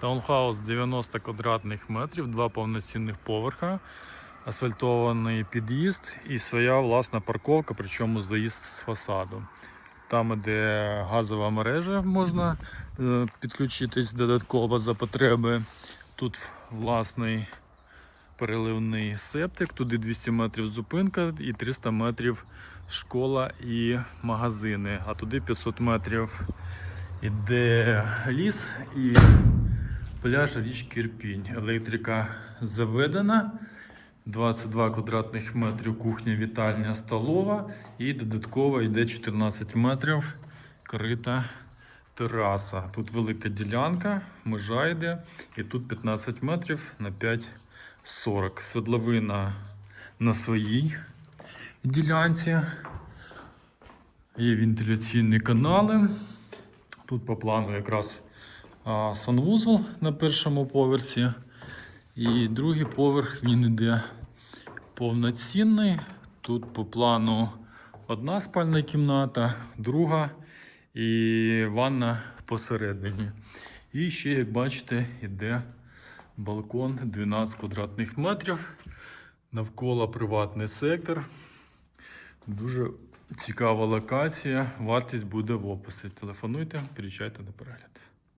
Таунхаус 90 квадратних метрів, два повноцінних поверха, асфальтований під'їзд і своя власна парковка, причому заїзд з фасаду. Там, де газова мережа, можна е, підключитись додатково за потреби. Тут власний переливний септик, туди 200 метрів зупинка і 300 метрів школа і магазини, а туди 500 метрів іде ліс і пляж річки Ірпінь. Електрика заведена. 22 квадратних метрів кухня, вітальня, столова і додатково йде 14 метрів крита тераса. Тут велика ділянка, межа йде, і тут 15 метрів на 5,40. Свердловина на своїй ділянці. Є вентиляційні канали. Тут по плану якраз санвузол на першому поверсі. І другий поверх він іде повноцінний. Тут по плану одна спальна кімната, друга і ванна посередині. І ще, як бачите, йде балкон 12 квадратних метрів. Навколо приватний сектор. Дуже цікава локація. Вартість буде в описі. Телефонуйте, приїжджайте на перегляд.